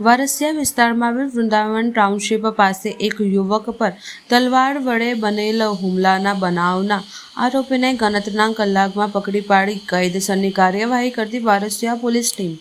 વારસિયા વિસ્તારમાં આવેલ વૃંદાવન ટાઉનશીપ પાસે એક યુવક પર તલવાર વડે બનેલ હુમલાના બનાવના આરોપીને ગણતરીના કલાકમાં પકડી પાડી. કાયદેસરની કાર્યવાહી કરતી વારસિયા પોલીસ ટીમ